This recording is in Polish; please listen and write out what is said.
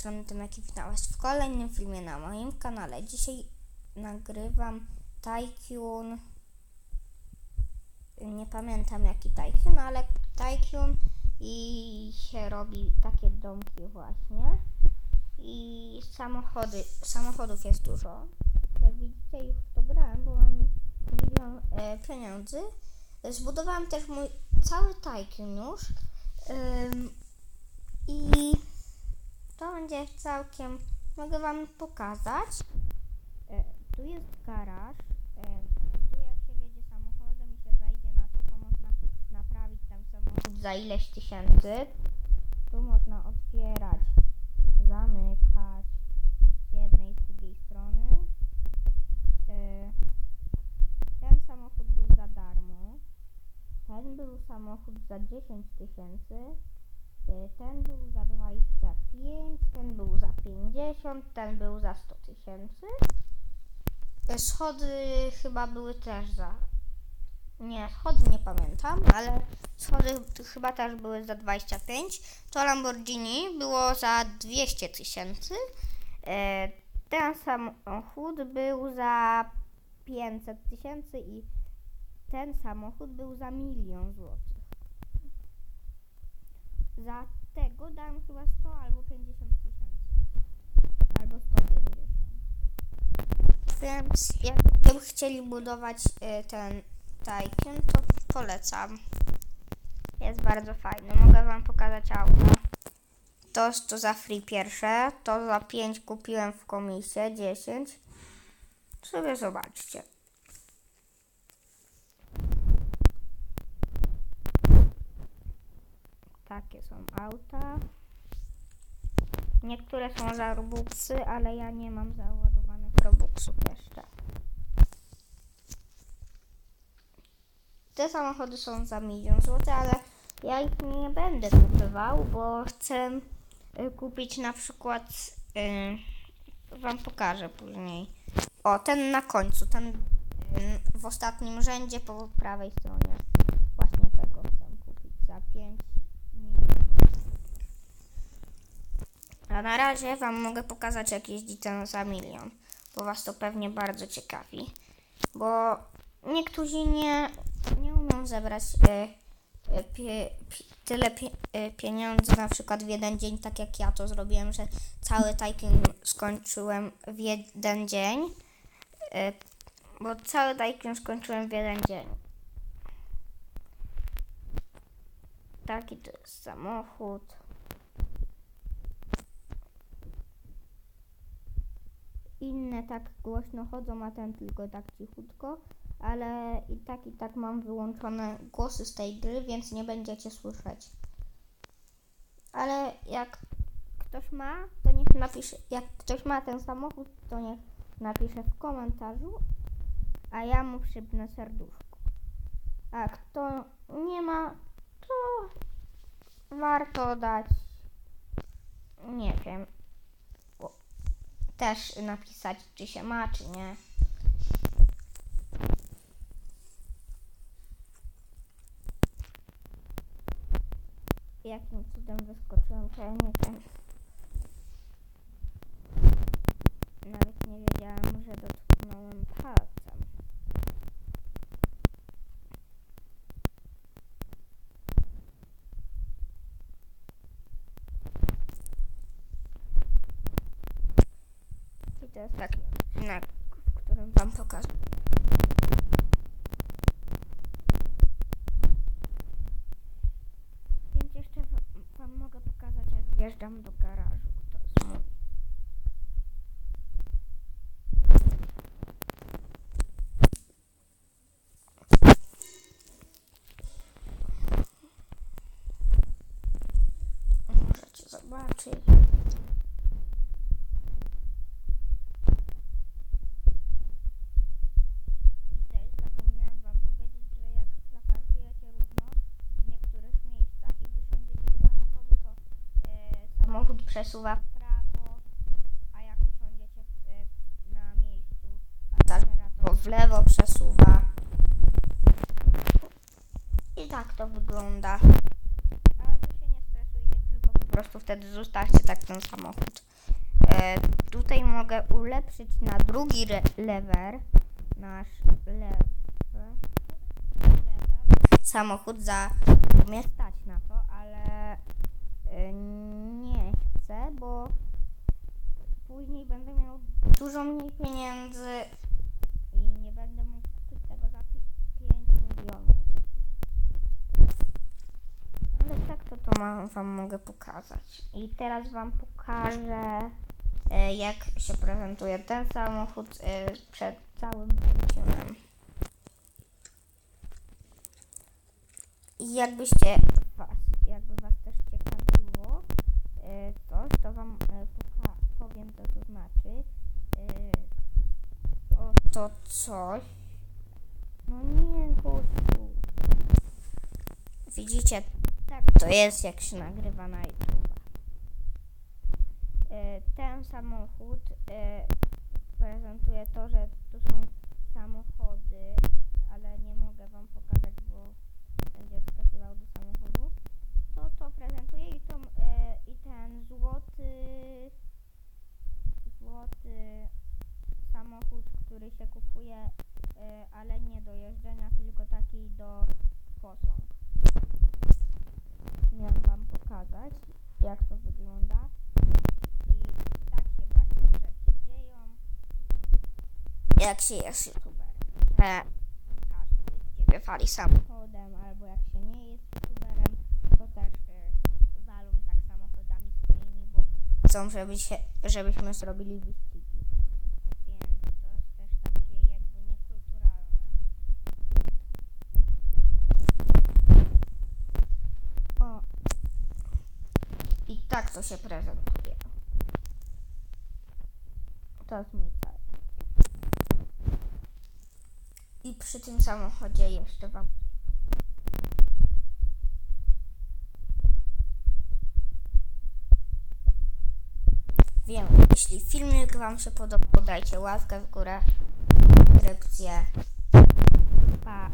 strony witam Was w kolejnym filmie na moim kanale. Dzisiaj nagrywam Tycoon. Nie pamiętam jaki Tycoon, ale Tycoon i się robi takie domki właśnie. I samochody, samochodów jest dużo. Jak widzicie już to grałem, bo mam milion e, pieniędzy. Zbudowałem też mój cały Tycoon już. Całkiem. Mogę Wam pokazać. E, tu jest garaż. E, tu jak się wjedzie samochodem i się wejdzie na to, to można naprawić ten samochód za ileś tysięcy. Tu można otwierać, zamykać z jednej z drugiej strony. E, ten samochód był za darmo. Ten był samochód za 10 tysięcy. Y, Ten był za 25, ten był za 50, ten był za 100 tysięcy. Y, Schody chyba były też za. Nie, schody nie pamiętam, ale schody chyba też były za 25. To Lamborghini było za 200 tysięcy. Y, Ten samochód był za 500 tysięcy i ten samochód był za milion złotych. Za tego dałem chyba 100 albo 50 tysięcy. Albo 150. Więc jakby chcieli budować y, ten Tycoon, to polecam. Jest bardzo fajny. Mogę wam pokazać auto. To to za free pierwsze. To za 5 kupiłem w komisie. 10. Sobie zobaczcie. Takie są auta. Niektóre są za Robuxy, ale ja nie mam załadowanych Robuxów jeszcze. Te samochody są za milion złotych, ale ja ich nie będę kupował, bo chcę y, kupić na przykład. Y, wam pokażę później. O, ten na końcu, ten y, w ostatnim rzędzie po prawej stronie. Właśnie tego chcę kupić za 5 Na razie Wam mogę pokazać, jak jeździ ten za milion, bo Was to pewnie bardzo ciekawi. Bo niektórzy nie, nie umią zebrać e, e, pie, pi- tyle pie, e, pieniędzy na przykład w jeden dzień, tak jak ja to zrobiłem, że cały Tycoon skończyłem w jeden dzień. Bo cały Tycoon skończyłem w jeden dzień. Taki to jest samochód. Inne tak głośno chodzą, a ten tylko tak cichutko, ale i tak i tak mam wyłączone głosy z tej gry, więc nie będziecie słyszeć. Ale jak ktoś ma, to niech napisze, jak ktoś ma ten samochód, to niech napisze w komentarzu, a ja mu przypnę serduszko. A kto nie ma, to warto dać, nie wiem, też napisać, czy się ma, czy nie. Jakim cudem wyskoczyłem, to ja nie wiem. Nawet nie wiedziałam, że dotknąłem. I to jest taki odcinek, w którym Wam pokażę. Więc jeszcze wa- Wam mogę pokazać, jak wjeżdżam do garażu. Zobaczyć. I też zapomniałam Wam powiedzieć, że jak zaparkujecie równo w niektórych miejscach i wysiądziecie z samochodu, to e, samochód przesuwa w prawo, a jak usiądziecie w, e, na miejscu pasażera, to w lewo przesuwa. I tak to wygląda. Ale to się nie stresujcie, tylko po prostu wtedy zostawcie tak ten samochód. E, tutaj mogę ulepszyć na drugi lever nasz lever samochód za mnie stać na to, ale nie bo później będę miał dużo mniej pieniędzy i nie będę mógł kupić tego za 5 milionów. Ale tak to, to wam mogę pokazać. I teraz wam pokażę e, jak się prezentuje ten samochód e, przed całym filmem. I jakbyście co to znaczy. E, oto coś. No nie, gościu. Widzicie, tak to jest jak się nagrywa na YouTube. E, Ten samochód e, prezentuje to, że tu są samochody, ale nie mogę wam pokazać, bo będzie wskakiwał do samochodu. To to prezentuje i, to, e, i ten złoty samochód, który się kupuje, e, ale nie do jeżdżenia, tylko taki do posąg. Miałam wam pokazać, jak to wygląda. I tak się właśnie rzeczy dzieją. Jak się jest youtuberem. Że każdy z ciebie wali samochodem, albo jak się nie jest youtuberem, to też e, walą tak samochodami swoimi, bo chcą, żeby się, żebyśmy zrobili wyścigi. Więc to jest też takie jakby niekulturalne. O. I tak to się prezentuje. To jest mój. I przy tym samochodzie jeszcze wam. Wiem, jeśli filmik wam się podobał, dajcie łapkę w górę, subskrypcję. Pa.